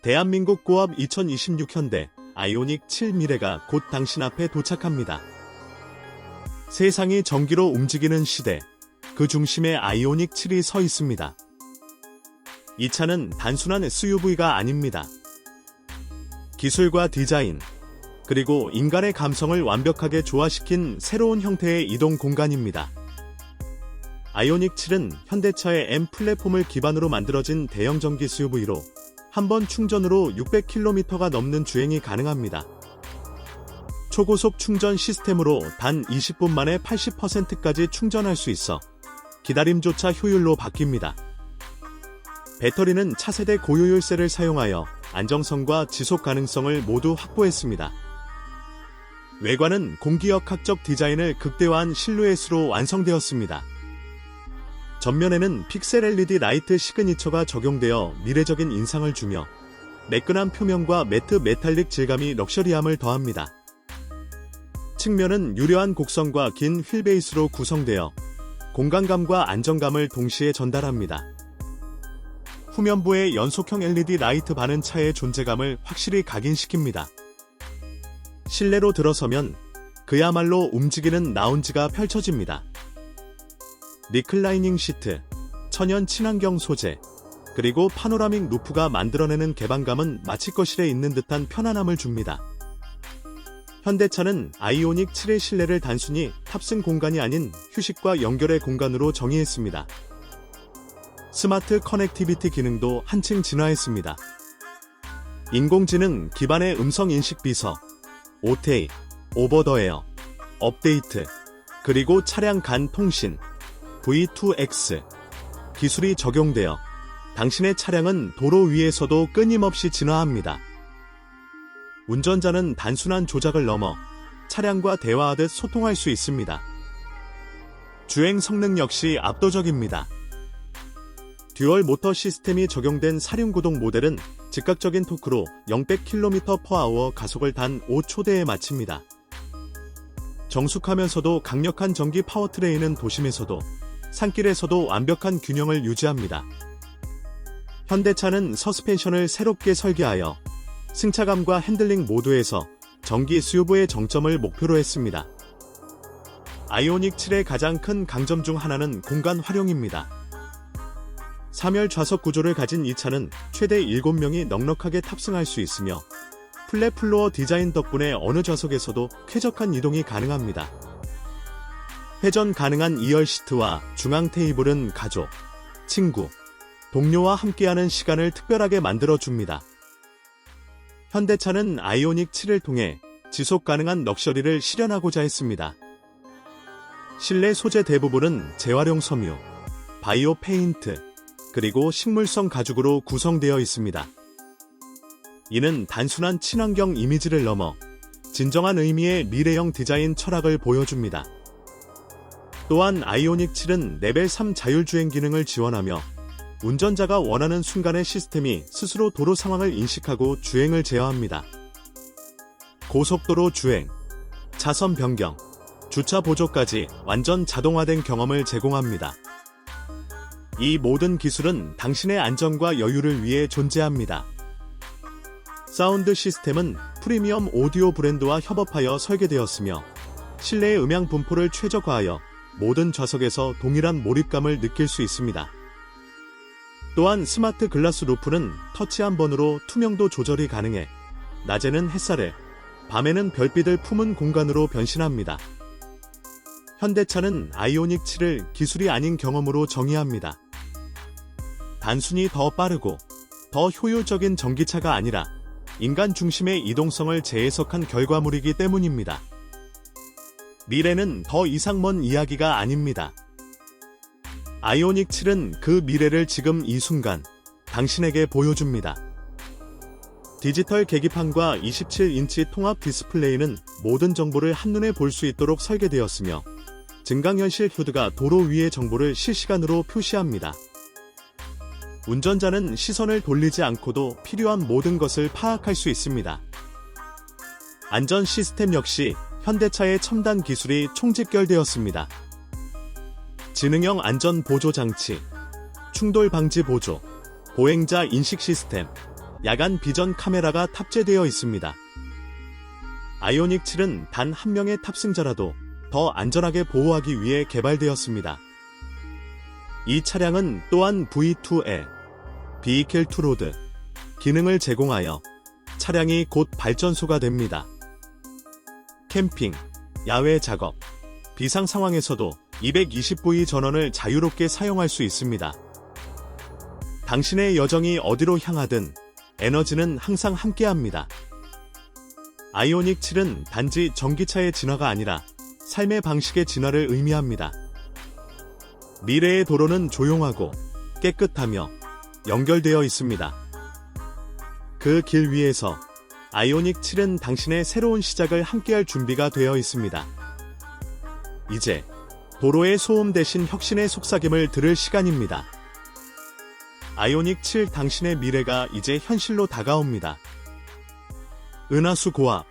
대한민국 고압 2026 현대 아이오닉 7 미래가 곧 당신 앞에 도착합니다. 세상이 전기로 움직이는 시대, 그 중심에 아이오닉 7이 서 있습니다. 이 차는 단순한 SUV가 아닙니다. 기술과 디자인, 그리고 인간의 감성을 완벽하게 조화시킨 새로운 형태의 이동 공간입니다. 아이오닉 7은 현대차의 M 플랫폼을 기반으로 만들어진 대형 전기 SUV로 한 번 충전으로 600km가 넘는 주행이 가능합니다. 초고속 충전 시스템으로 단 20분 만에 80%까지 충전할 수 있어 기다림조차 효율로 바뀝니다. 배터리는 차세대 고효율셀을 사용하여 안정성과 지속 가능성을 모두 확보했습니다. 외관은 공기역학적 디자인을 극대화한 실루엣으로 완성되었습니다. 전면에는 픽셀 LED 라이트 시그니처가 적용되어 미래적인 인상을 주며 매끈한 표면과 매트 메탈릭 질감이 럭셔리함을 더합니다. 측면은 유려한 곡선과 긴 휠베이스로 구성되어 공간감과 안정감을 동시에 전달합니다. 후면부의 연속형 LED 라이트 반은 차의 존재감을 확실히 각인시킵니다. 실내로 들어서면 그야말로 움직이는 라운지가 펼쳐집니다. 리클라이닝 시트, 천연 친환경 소재, 그리고 파노라믹 루프가 만들어내는 개방감은 마치 거실에 있는 듯한 편안함을 줍니다. 현대차는 아이오닉 7의 실내를 단순히 탑승 공간이 아닌 휴식과 연결의 공간으로 정의했습니다. 스마트 커넥티비티 기능도 한층 진화했습니다. 인공지능 기반의 음성 인식 비서, 오테이, 오버더 에어, 업데이트, 그리고 차량 간 통신, V2X 기술이 적용되어 당신의 차량은 도로 위에서도 끊임없이 진화합니다. 운전자는 단순한 조작을 넘어 차량과 대화하듯 소통할 수 있습니다. 주행 성능 역시 압도적입니다. 듀얼 모터 시스템이 적용된 사륜구동 모델은 즉각적인 토크로 0-100km/h 가속을 단 5초대에 마칩니다. 정숙하면서도 강력한 전기 파워트레인은 도심에서도 산길에서도 완벽한 균형을 유지합니다. 현대차는 서스펜션을 새롭게 설계하여 승차감과 핸들링 모두에서 전기 SUV의 정점을 목표로 했습니다. 아이오닉 7의 가장 큰 강점 중 하나는 공간 활용입니다. 3열 좌석 구조를 가진 이 차는 최대 7명이 넉넉하게 탑승할 수 있으며 플랫 플로어 디자인 덕분에 어느 좌석에서도 쾌적한 이동이 가능합니다. 회전 가능한 2열 시트와 중앙 테이블은 가족, 친구, 동료와 함께하는 시간을 특별하게 만들어줍니다. 현대차는 아이오닉 7을 통해 지속 가능한 럭셔리를 실현하고자 했습니다. 실내 소재 대부분은 재활용 섬유, 바이오 페인트, 그리고 식물성 가죽으로 구성되어 있습니다. 이는 단순한 친환경 이미지를 넘어 진정한 의미의 미래형 디자인 철학을 보여줍니다. 또한 아이오닉 7은 레벨 3 자율주행 기능을 지원하며 운전자가 원하는 순간의 시스템이 스스로 도로 상황을 인식하고 주행을 제어합니다. 고속도로 주행, 차선 변경, 주차 보조까지 완전 자동화된 경험을 제공합니다. 이 모든 기술은 당신의 안전과 여유를 위해 존재합니다. 사운드 시스템은 프리미엄 오디오 브랜드와 협업하여 설계되었으며 실내의 음향 분포를 최적화하여 모든 좌석에서 동일한 몰입감을 느낄 수 있습니다. 또한 스마트 글라스 루프는 터치 한 번으로 투명도 조절이 가능해 낮에는 햇살을, 밤에는 별빛을 품은 공간으로 변신합니다. 현대차는 아이오닉 7을 기술이 아닌 경험으로 정의합니다. 단순히 더 빠르고 더 효율적인 전기차가 아니라 인간 중심의 이동성을 재해석한 결과물이기 때문입니다. 미래는 더 이상 먼 이야기가 아닙니다. 아이오닉 7은 그 미래를 지금 이 순간 당신에게 보여줍니다. 디지털 계기판과 27인치 통합 디스플레이는 모든 정보를 한눈에 볼 수 있도록 설계되었으며 증강현실 휴드가 도로 위의 정보를 실시간으로 표시합니다. 운전자는 시선을 돌리지 않고도 필요한 모든 것을 파악할 수 있습니다. 안전 시스템 역시 현대차의 첨단 기술이 총집결되었습니다. 지능형 안전 보조 장치, 충돌 방지 보조, 보행자 인식 시스템, 야간 비전 카메라가 탑재되어 있습니다. 아이오닉 7은 단 한 명의 탑승자라도 더 안전하게 보호하기 위해 개발되었습니다. 이 차량은 또한 V2에 Vehicle to Road 기능을 제공하여 차량이 곧 발전소가 됩니다. 캠핑, 야외 작업, 비상 상황에서도 220V 전원을 자유롭게 사용할 수 있습니다. 당신의 여정이 어디로 향하든 에너지는 항상 함께합니다. 아이오닉 7은 단지 전기차의 진화가 아니라 삶의 방식의 진화를 의미합니다. 미래의 도로는 조용하고 깨끗하며 연결되어 있습니다. 그 길 위에서 아이오닉 7은 당신의 새로운 시작을 함께할 준비가 되어 있습니다. 이제 도로의 소음 대신 혁신의 속삭임을 들을 시간입니다. 아이오닉 7 당신의 미래가 이제 현실로 다가옵니다. 은하수 고압